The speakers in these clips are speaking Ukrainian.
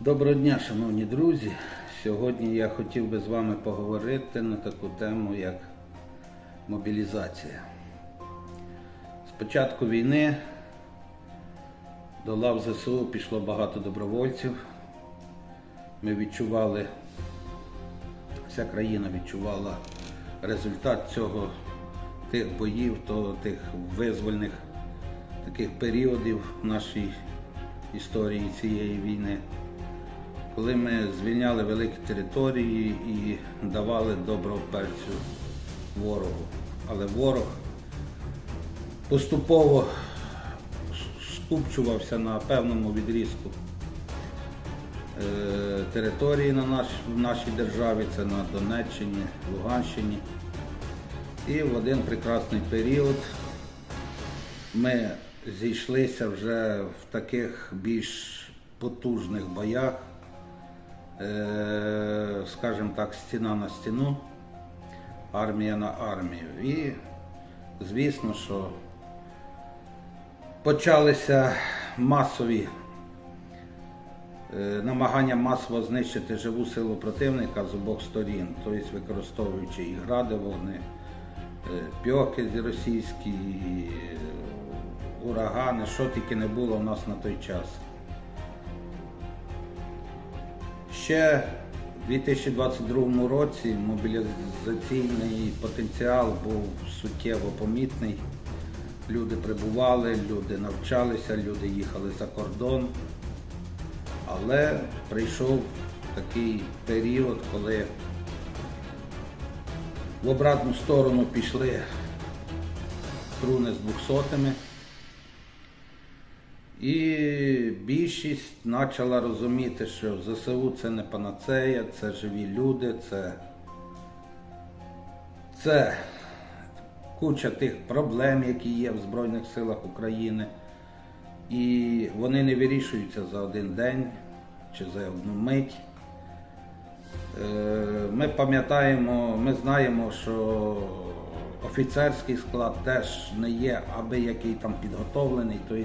Доброго дня, шановні друзі. Сьогодні я хотів би з вами поговорити на таку тему, як мобілізація. З початку війни до лав ЗСУ пішло багато добровольців. Ми відчували, вся країна відчувала результат цього тих боїв, то тих визвольних таких періодів в нашій історії цієї війни коли ми звільняли великі території і давали доброго перцю ворогу. Але ворог поступово скупчувався на певному відрізку е, території на наш, в нашій державі, це на Донеччині, Луганщині. І в один прекрасний період ми зійшлися вже в таких більш потужних боях скажімо так, стіна на стіну, армія на армію. І, звісно, що почалися масові е, намагання масово знищити живу силу противника з обох сторін, тобто використовуючи і гради вогни, е, пьоки російські, е, урагани, що тільки не було в нас на той час. Ще в 2022 році мобілізаційний потенціал був суттєво помітний. Люди прибували, люди навчалися, люди їхали за кордон. Але прийшов такий період, коли в обратну сторону пішли труни з двохсотими. І більшість почала розуміти, що ЗСУ це не панацея, це живі люди, це, це куча тих проблем, які є в Збройних силах України. І вони не вирішуються за один день чи за одну мить. Е, Ми пам'ятаємо, ми знаємо, що офіцерський склад теж не є аби який там підготовлений. Тобто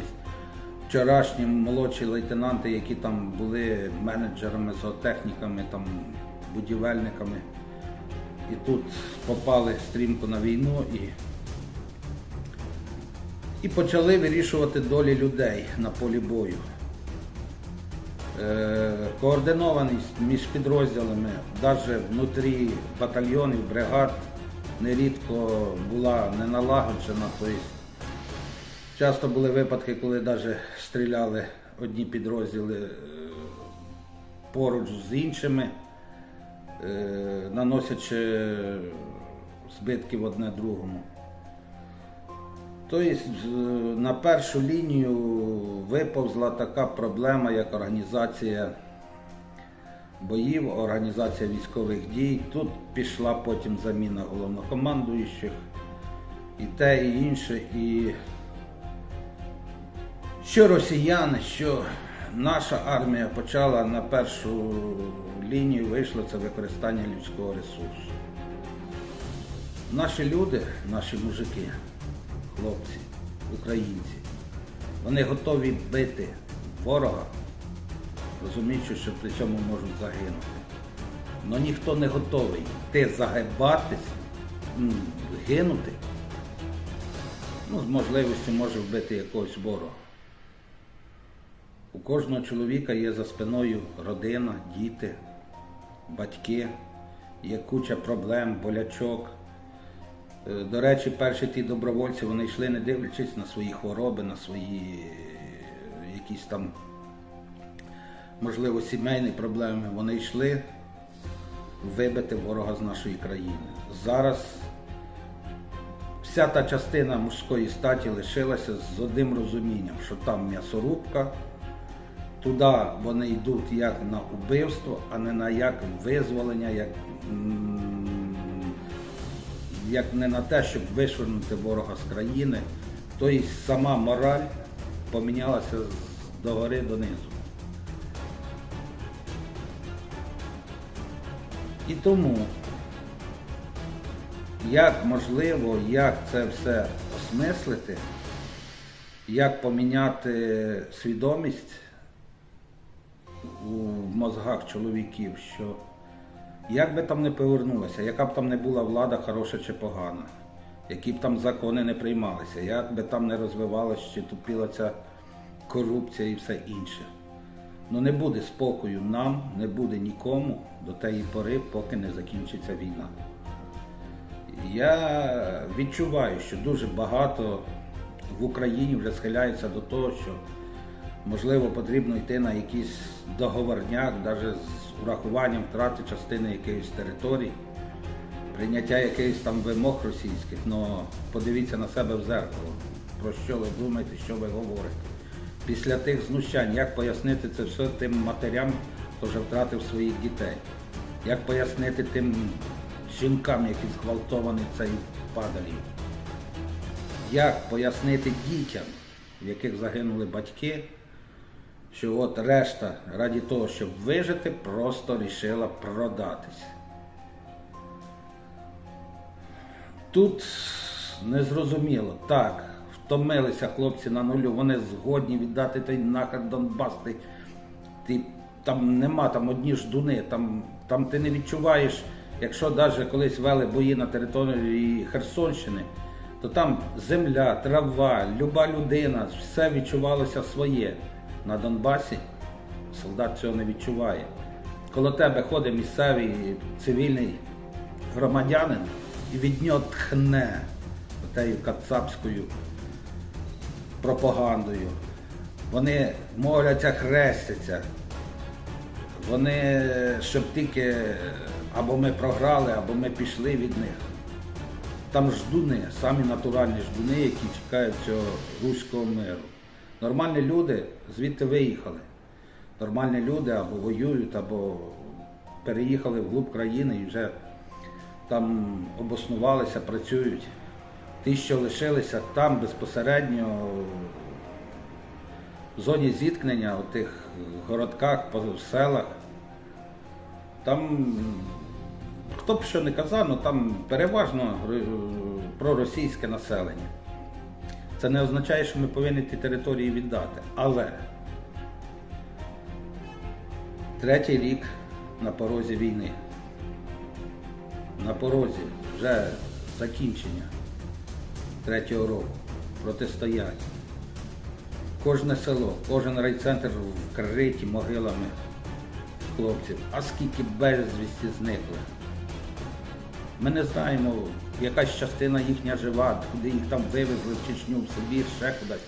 вчорашні молодші лейтенанти, які там були менеджерами, зоотехніками, там, будівельниками, і тут попали стрімко на війну і, і почали вирішувати долі людей на полі бою. Е, Координованість між підрозділами, навіть внутрі батальйонів, бригад, нерідко була не налагоджена. Тобто Часто були випадки, коли навіть стріляли одні підрозділи е, поруч з іншими, е, наносячи збитків одне другому. Тобто на першу лінію виповзла така проблема, як організація боїв, організація військових дій. Тут пішла потім заміна головнокомандуючих і те, і інше. І що росіяни, що наша армія почала на першу лінію вийшло це використання людського ресурсу. Наші люди, наші мужики, хлопці, українці, вони готові бити ворога, розуміючи, що при цьому можуть загинути. Але ніхто не готовий йти загибатись, гинути. Ну, з можливістю може вбити якогось ворога. У кожного чоловіка є за спиною родина, діти, батьки, є куча проблем, болячок. Е, До речі, перші ті добровольці вони йшли, не дивлячись на свої хвороби, на свої е, якісь там, можливо, сімейні проблеми. Вони йшли вибити ворога з нашої країни. Зараз вся та частина мужської статі лишилася з одним розумінням, що там м'ясорубка. Туди вони йдуть як на убивство, а не на як визволення, як, як не на те, щоб вишвернути ворога з країни. Тобто сама мораль помінялася з догори донизу. І тому, як можливо, як це все осмислити, як поміняти свідомість в мозгах чоловіків, що як би там не повернулося, яка б там не була влада, хороша чи погана, які б там закони не приймалися, як би там не розвивалася чи тупіла ця корупція і все інше. Ну не буде спокою нам, не буде нікому до тієї пори, поки не закінчиться війна. Я відчуваю, що дуже багато в Україні вже схиляється до того, що можливо потрібно йти на якийсь договорняк, навіть з урахуванням втрати частини якоїсь території, прийняття якихось там вимог російських. але подивіться на себе в зеркало. Про що ви думаєте, що ви говорите? Після тих знущань, як пояснити це все тим матерям, хто вже втратив своїх дітей? Як пояснити тим жінкам, які зґвалтовані цією падалью? Як пояснити дітям, в яких загинули батьки, що от решта раді того, щоб вижити, просто рішила продатись. Тут незрозуміло. Так, втомилися хлопці на нулю, вони згодні віддати той нахер Донбас. Ти, ти, там нема там одні ждуни, там, там ти не відчуваєш, якщо навіть колись вели бої на території Херсонщини, то там земля, трава, люба людина, все відчувалося своє. На Донбасі солдат цього не відчуває. Коло тебе ходить місцевий цивільний громадянин і від нього тхне тією кацапською пропагандою. Вони моляться, хрестяться. Вони, щоб тільки або ми програли, або ми пішли від них. Там ждуни, самі натуральні ждуни, які чекають цього руського миру. Нормальні люди звідти виїхали. Нормальні люди або воюють, або переїхали вглуб країни і вже там обоснувалися, працюють. Ті, що лишилися там безпосередньо в зоні зіткнення, у тих городках, по селах, там хто б що не казав, але там переважно проросійське населення. Це не означає, що ми повинні ті території віддати. Але третій рік на порозі війни. На порозі вже закінчення третього року протистояння. Кожне село, кожен райцентр вкриті могилами хлопців, а скільки безвісті зникли. Ми не знаємо, якась частина їхня жива, куди їх там вивезли в Чечню, в Сибір, ще кудись.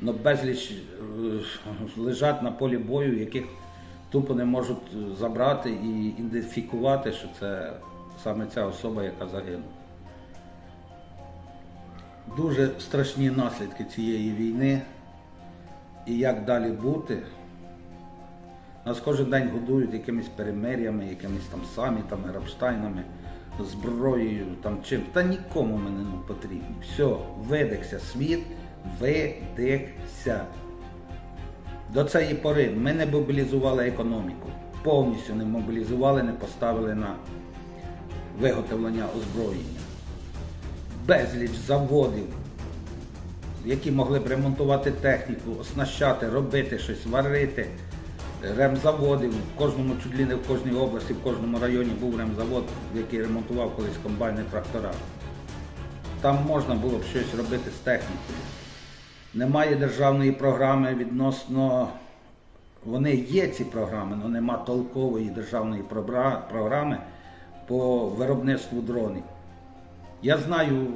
Но безліч е, лежать на полі бою, яких тупо не можуть забрати і ідентифікувати, що це саме ця особа, яка загинула. Дуже страшні наслідки цієї війни. І як далі бути. Нас кожен день годують якимись перемир'ями, якимись там самітами, рабштайнами, зброєю, там чим. Та нікому мене не потрібно. Все, видихся світ, видихся. До цієї пори ми не мобілізували економіку, повністю не мобілізували, не поставили на виготовлення озброєння. Безліч заводів, які могли б ремонтувати техніку, оснащати, робити щось, варити. Ремзаводи в кожному чуть ли не в кожній області, в кожному районі був ремзавод, який ремонтував колись комбайни трактора. Там можна було б щось робити з технікою. Немає державної програми відносно. Вони є ці програми, але нема толкової державної програми по виробництву дронів. Я знаю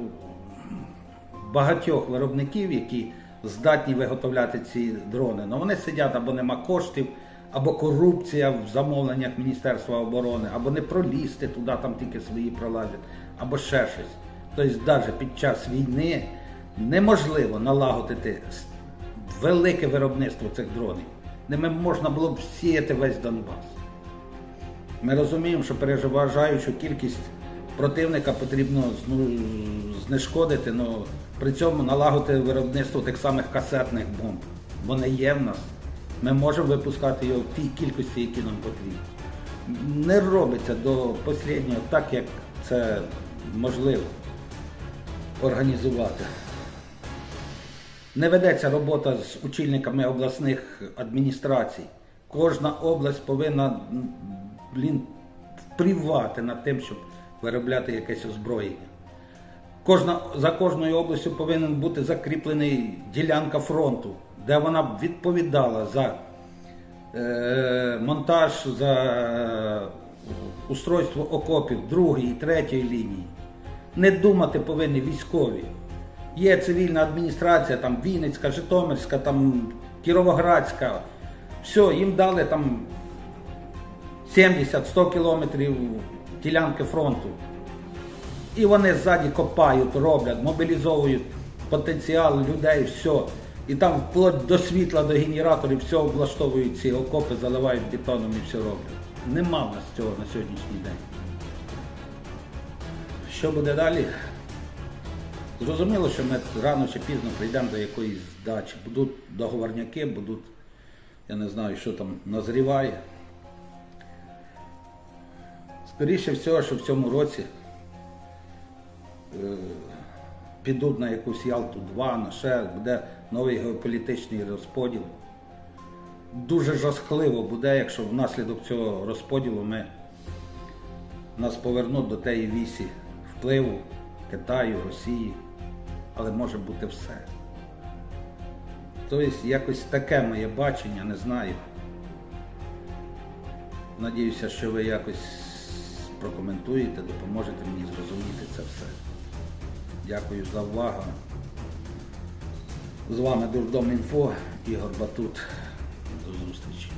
багатьох виробників, які здатні виготовляти ці дрони, але вони сидять або нема коштів, або корупція в замовленнях Міністерства оборони, або не пролізти туди, там тільки свої пролазять, або ще щось. Тобто, навіть під час війни неможливо налагодити велике виробництво цих дронів. Ними можна було б сіяти весь Донбас. Ми розуміємо, що переважаючу кількість противника потрібно ну, знешкодити, але при цьому налагодити виробництво тих самих касетних бомб. Вони є в нас. Ми можемо випускати його в тій кількості, які нам потрібні. Не робиться до останнього так, як це можливо організувати. Не ведеться робота з очільниками обласних адміністрацій. кожна область повинна блін, впливати над тим, щоб виробляти якесь озброєння. Кожна, за кожною областю повинен бути закріплений ділянка фронту, де вона б відповідала за е, монтаж, за е, устройство окопів другої, третьої лінії. Не думати повинні військові. Є цивільна адміністрація, там Вінницька, Житомирська, там Кіровоградська. Все, їм дали там 70-100 кілометрів ділянки фронту. І вони ззаді копають, роблять, мобілізовують потенціал людей, все. І там вплоть до світла, до генераторів, все облаштовують ці окопи, заливають бетоном і все роблять. Нема в нас цього на сьогоднішній день. Що буде далі? Зрозуміло, що ми рано чи пізно прийдемо до якоїсь здачі. Будуть договорняки, будуть, я не знаю, що там назріває. Скоріше всього, що в цьому році підуть на якусь Ялту 2, на ще буде новий геополітичний розподіл. Дуже жахливо буде, якщо внаслідок цього розподілу ми нас повернуть до тієї вісі впливу Китаю, Росії, але може бути все. Тобто якось таке моє бачення, не знаю. Надіюся, що ви якось прокоментуєте, допоможете мені зрозуміти це все. Дякую за увагу. З вами Дурдом Інфо, Ігор Батут. До зустрічі.